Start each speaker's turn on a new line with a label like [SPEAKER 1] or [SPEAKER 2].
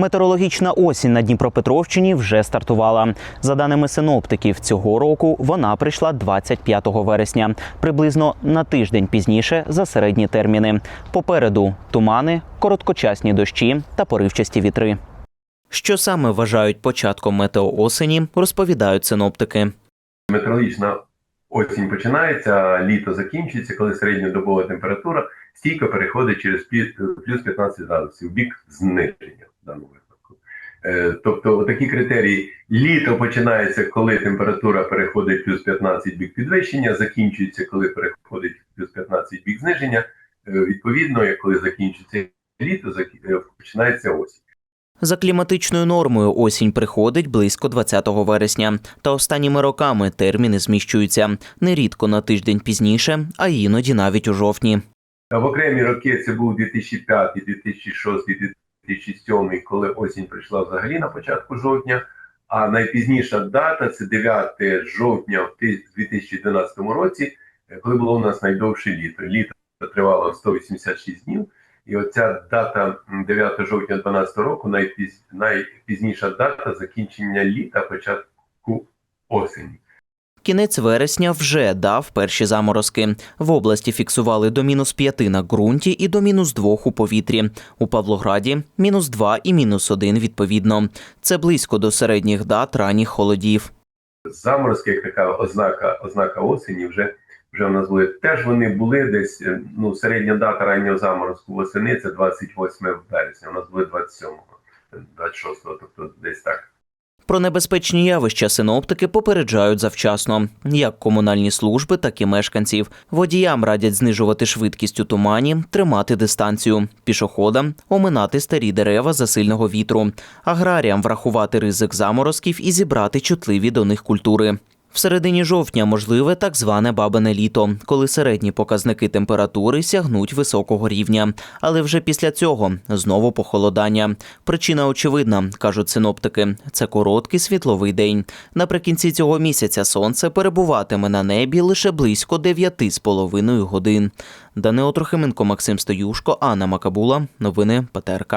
[SPEAKER 1] Метеорологічна осінь на Дніпропетровщині вже стартувала. За даними синоптиків, цього року вона прийшла 25 вересня, приблизно на тиждень пізніше за середні терміни. Попереду тумани, короткочасні дощі та поривчасті вітри. Що саме вважають початком метеоосені, розповідають синоптики.
[SPEAKER 2] Метеорологічна осінь починається, літо закінчується, коли середньодобова температура стійко переходить через плі- плюс 15 градусів бік зниження в даному випадку. Е, Тобто такі критерії літо починається, коли температура переходить плюс 15 бік підвищення, закінчується, коли переходить плюс 15 бік зниження. Е, Відповідно, коли закінчується літо, е, починається осінь.
[SPEAKER 1] За кліматичною нормою осінь приходить близько 20 вересня, та останніми роками терміни зміщуються нерідко на тиждень пізніше, а іноді навіть у жовтні.
[SPEAKER 2] В окремі роки це був 2005, 2006, 2007, коли осінь прийшла взагалі на початку жовтня. А найпізніша дата це 9 жовтня в 2012 році, е, коли було у нас найдовше літо. Літо тривало 186 днів. І оця дата м, 9 жовтня 2012 року найпіз... найпізніша дата закінчення літа, початку осені.
[SPEAKER 1] Кінець вересня вже дав перші заморозки. В області фіксували до мінус 5 на ґрунті і до мінус 2 у повітрі. У Павлограді мінус 2 і мінус 1 відповідно. Це близько до середніх дат ранніх холодів.
[SPEAKER 2] заморозки, як така ознака, ознака осені, вже, вже в нас були. Теж вони були десь, е, ну, середня дата раннього заморозку восени це 28 вересня, у нас були 27-го, 26-го, тобто десь так.
[SPEAKER 1] Про небезпечні явища синоптики попереджають завчасно. Як комунальні служби, так і мешканців. Водіям радять знижувати швидкість у тумані, тримати дистанцію, пішоходам оминати старі дерева за сильного вітру, аграріям врахувати ризик заморозків і зібрати чутливі до них культури. В середині жовтня можливе так зване бабине літо, коли середні показники температури сягнуть високого рівня. Але вже після цього знову похолодання. Причина очевидна, кажуть синоптики. Це короткий світловий день. Наприкінці цього місяця сонце перебуватиме на небі лише близько 9,5 годин. Данило Трохименко, Максим Стоюшко, Анна Макабула. Новини ПТРК.